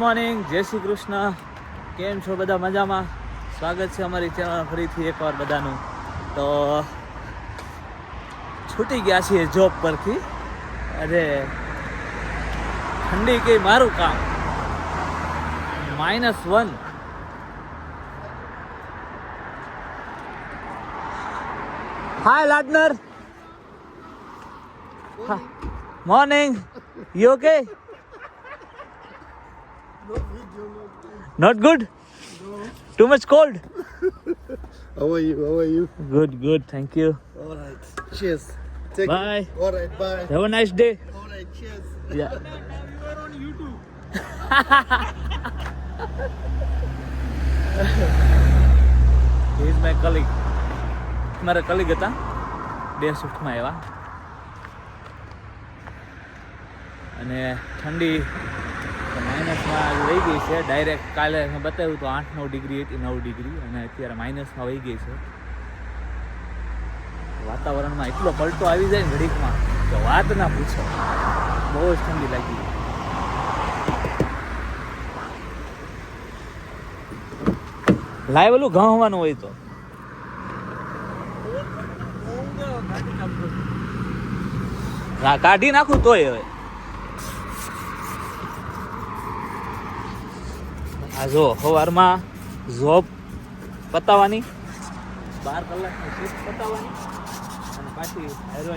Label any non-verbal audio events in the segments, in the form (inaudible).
Morning જય શ્રી કૃષ્ણ. કેમ છો બધા મજામાં? સ્વાગત છે અમારી ચેનલ ફરીથી એકવાર બધાનું. તો છૂટી ગયા છીએ જોબ પરથી. અરે ઠંડી કઈ મારું કામ? Minus one hi લાડનર morning you okay Not good? Too much cold? How are you? How are you? Good, good. Thank you. All right. Cheers. Take Bye. It. All right. Bye. Have a nice day. All right. Cheers. Yeah. He is my colleague. મારા colleague હતા day શિફ્ટમાં આવ્યા અને ઠંડી માઇનસમાં વહી ગઈ છે. Direct કાલે મેં બતાવ્યું તો આઠ નવ ડિગ્રી હતી, નવ ડિગ્રી. અને અત્યારે માઇનસમાં વહી ગઈ છે. વાતાવરણમાં એટલો પલટો આવી જાય ને ઘડીકમાં કે વાત ના પૂછો. બહુ જ ઠંડી લાગી. લાઈવ ઓલું ઘઉં હોય તો. કાઢી નાખું તોય હવે. આ જો સવારમાં જોબ પતાવવાની બાર કલાકની શિફ્ટ પતાવવાની અને પાછી હેરો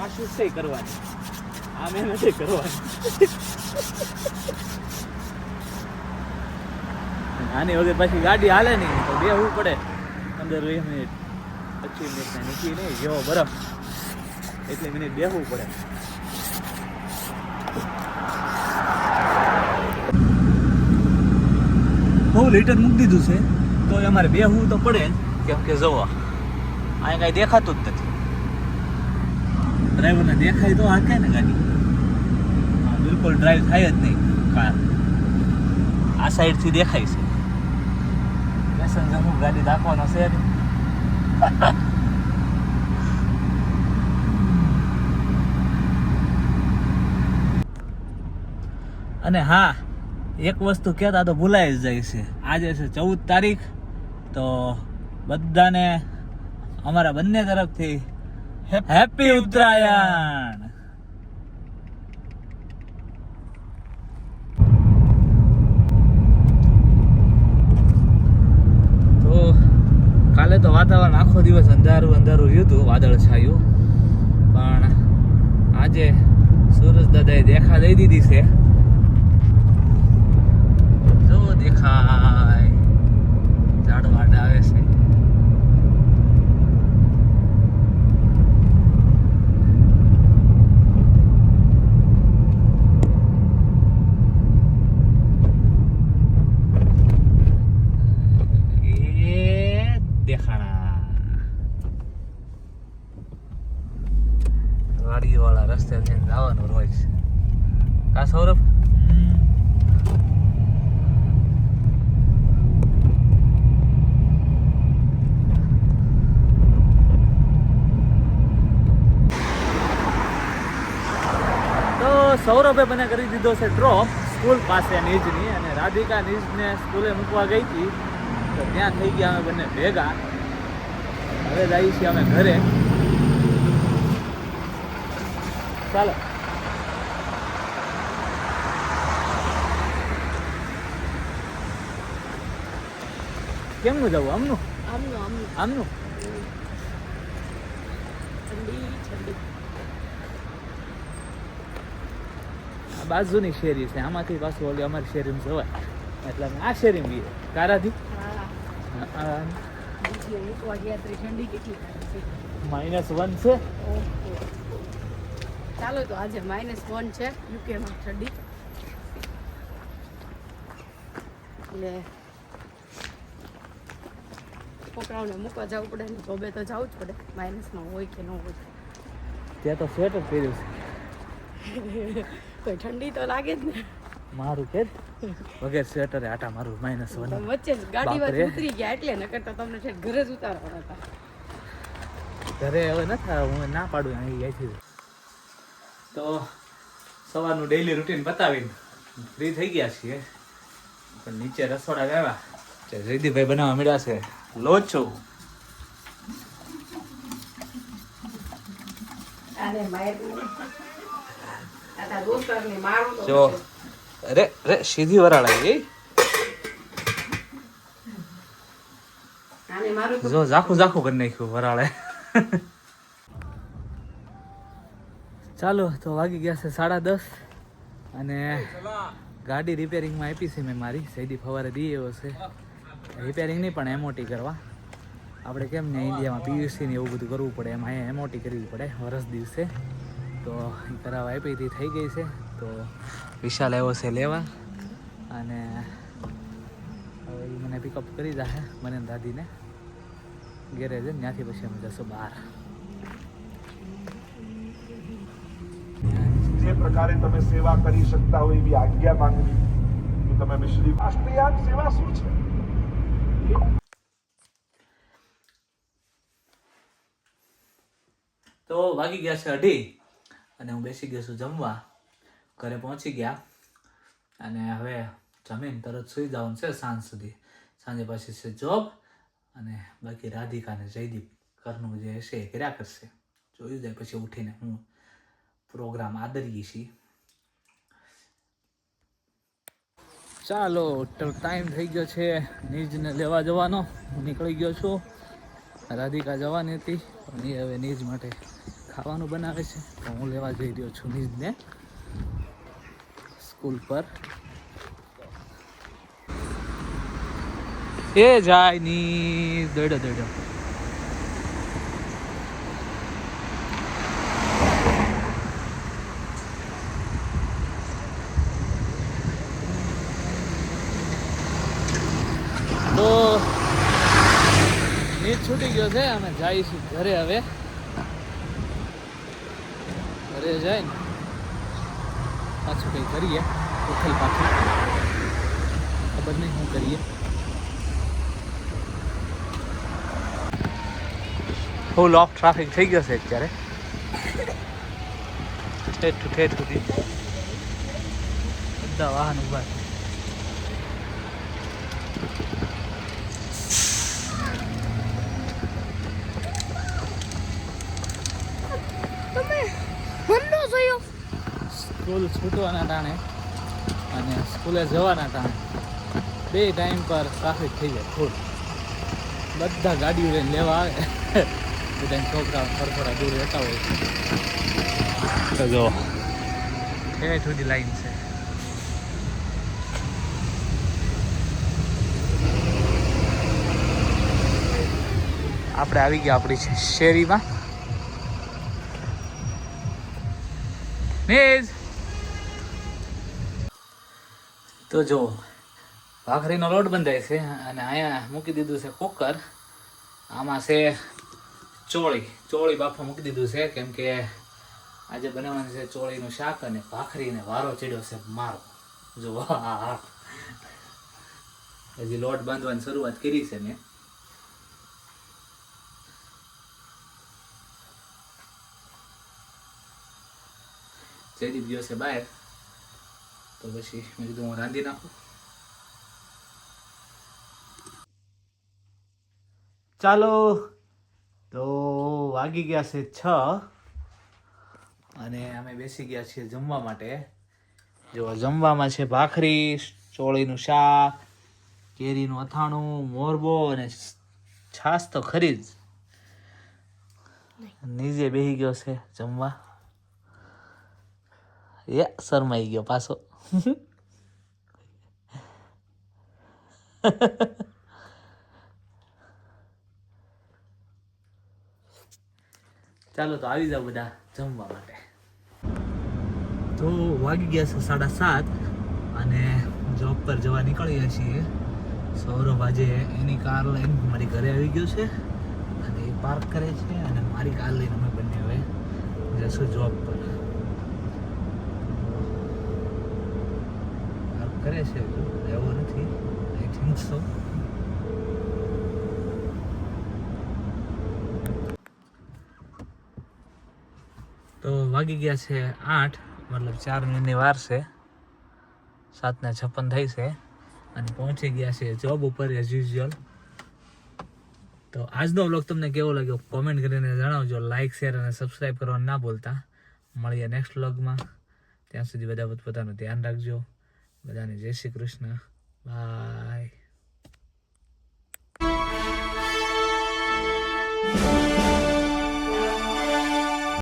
આ શિફ્ટ કરવાની. આ મહેનત કરવાની. આની વગર પાછી ગાડી હાલે નહીં, તો બેહવું પડે. પંદર વીસ મિનિટ, પચીસ મિનિટ નીકળી નહીં જેવો બરફ એટલી મિનિટ બેહવું પડે. બહુ લીટર મૂકી દીધું છે. તો અમારે બેહવું તો પડે કેમ કે જવા, અહીંયા કાંઈ દેખાતું જ નથી. ડ્રાઈવરને દેખાય તો હાકે ને ગાડી. બિલકુલ ડ્રાઈવ થાય જ નહીં. કાર આ સાઈડથી દેખાય છે. પેસેન્જર ગાડી રાખવાનો છે (laughs) અને હા એક વસ્તુ કહેતા તો ભૂલાઈ જ જાય છે. આજે છે ચૌદ તારીખ, તો બધાને અમારા બંને તરફથી હેપી ઉત્તરાયણ. કાલે તો વાતાવરણ આખો દિવસ અંધારું અંધારું રહ્યું હતું, વાદળ છાયું. પણ આજે સૂરજ દાદાએ દેખા દઈ દીધી છે. દેખાય ઝાડવાડ આવે છે. વાડીવાળા રસ્તે થઈને જવાનું રોજ. કા સૌરભ તો સૌરભે મને કરી દીધો છે ડ્રોપ સ્કૂલ પાસે નિજની અને રાધિકા નિજને સ્કૂલે મૂકવા ગઈ હતી. તો ત્યાં થઈ ગયા અમે બંને ભેગા. હવે જઈએ છીએ અમે ઘરે. ચાલો. કેમનું જવું? આમનું? આમનું આમનું. આમનું? ઠંડી ઠંડી. બાજુની શેરી છે આમાંથી પાછું ઓલી અમારી શેરીમાં જવાય. એટલે અમે આ શેરીમાં ગઈએ. કારાથી માઇનસ વન છે. ચાલો તો આજે માઇનસ વન છે યુકેમાં ઠંડી. એટલે છોકરાઓને મૂકવા જવું પડે ને જોબે તો જવું જ પડે માઇનસમાં હોય કે ન હોય. ત્યાં તો સ્વેટર પહેર્યું છે. (laughs) કોઈ ઠંડી તો લાગે જ ને. મારું કે વગેરે સ્વેટરે આટા મારું માઇનસ વન વચ્ચે જ ગાડી બાપરે. ઉતરી ગયા એટલે નકર તો તમને છે ઘરે જ ઉતારવાના હતા. ઘરે હવે ન થાય હું ના પાડું અહીં અહીંથી તો સવારનું ડેઈલી રૂટીન બતાવીને ફ્રી થઈ ગયા છીએ. પણ નીચે રસોડા ગયા તે જયદીપભાઈ બનાવવા મળ્યા છે. લોચો અરે માર જો અરે અરે સીધી વરાળ આવી ગઈ. જો ઝાખું ઝાખું કરી નાખ્યું વરાળે. ચાલો તો વાગી ગયા છે સાડા દસ અને ગાડી રિપેરિંગમાં આપી છે મેં મારી. સૈદી ફવારે દી એવો છે. રિપેરિંગ નહીં પણ એમઓટી કરવા. આપણે કેમ ને ઇન્ડિયામાં પીયુસી ને એવું બધું કરવું પડે. એમાં એમઓટી કરવી પડે. વરસ દિવસે. તો એ કરાવવા આપી હતી થઈ ગઈ છે. તો વિશાલ આવ્યો છે લેવા. અને હવે મને પિકઅપ કરી જશે મને દાદીને. દાદીને છે ત્યાંથી પછી અમે જશું બહાર. જે પ્રકારે તમે સેવા કરી શકતા હોય એવી આજ્ઞા માંગવી કે તમે મિશ્રી રાષ્ટ્રીય સેવા શું છે? તો વાગી ગયા છે અઢી. અને હું બેસી ગયો છું જમવા. ઘરે પહોંચી ગયા. અને હવે જમીન તરત સુઈ જવાનું છે સાંજ સુધી. સાંજે પછી છે જોબ અને બાકી રાધિકા અને જયદીપ ઘરનું જે હશે એ કર્યા કરશે. જોયું જાય પછી ઉઠીને હું પ્રોગ્રામ આદરીએ છીએ. ચાલો ટાઈમ થઈ ગયો છે નીજને લેવા જવાનો. હું નીકળી ગયો છું. રાધિકા જવાની હતી. પણ એ હવે નીજ માટે ખાવાનું બનાવે છે, તો હું લેવા જઈ રહ્યો છું નિજને સ્કૂલ પર. એ જાય ની દડો દડો. તો નીચ છૂટી ગયો છે અમે જઈશું ઘરે હવે. ઘરે જાય ને પાછું કંઈ કરીએ ઉથલ પાછું ખબર નહીં શું કરીએ ફૂલ ઓફ ટ્રાફિક થઈ ગયો છે અત્યારે. ઠેઠ ટુ ઠેઠ સુધી. બધા વાહન ઊભા છે. સ્કૂલ છૂટવાના ટાણે અને સ્કૂલે જવાના ટાણે બે ટાઈમ પર ટ્રાફિક થઈ જાય ફૂલ બધા ગાડીઓ લઈને લેવા આવે. બધા થોડા થોડા દૂર રહેતા હોય. તો જો. ઠેઠ સુધી લાઈન છે. આપણે આવી ગયા આપણી શેરીમાં. મેઝ તો જો, ભાખરીનો લોટ બંધાય છે અને અહીંયા મૂકી દીધું છે કુકર. આમાં છે ચોળી. ચોળી બાફા મૂકી દીધું છે, કેમ કે આજે બનાવવાનું છે ચોળીનું શાક અને ભાખરીને વારો ચડ્યો છે મારો. જો હજી લોટ બાંધવાની શરૂઆત કરી છે મેં. જયદીપ દિવસે બાય તો પછી મેં કીધું હું રાંધી નાખું. ચાલો તો વાગી ગયા છે છ અને અમે બેસી ગયા છીએ જમવા માટે. જો જમવામાં છે ભાખરી ચોળીનું શાક કેરીનું અથાણું મોરબો અને છાશ તો ખરી જ. નીચે બેસી ગયો છે જમવા. એ શરમાઈ ગયો પાછો. ચાલો તો આવી જાવ બધા જમવા માટે. તો વાગી ગયા છે સાડા સાત અને જોબ પર જવા નીકળીએ છીએ. સૌરભ આજે એની કાર લઈને મારી ઘરે આવી ગયો છે અને એ પાર્ક કરે છે અને મારી કાર લઈને અમે બંને હવે જશું જોબ પર પાર્ક કરે છે, એવું નથી. આઈ થિંક સો તો વાગી ગયા છે આઠ, મતલબ ચાર મિનિટની વાર છે. સાતના છપ્પન થઈ છે અને પહોંચી ગયા છે જોબ ઉપર એઝ યુઝ્યુઅલ તો આજનો વ્લોગ તમને કેવો લાગ્યો કોમેન્ટ કરીને જણાવજો. લાઇક શેર અને સબસ્ક્રાઈબ કરવાનું ના ભૂલતા. મળીએ નેક્સ્ટ વ્લોગમાં ત્યાં સુધી બધા પોતાનું ધ્યાન રાખજો. બધાને જય શ્રી કૃષ્ણ. બાય.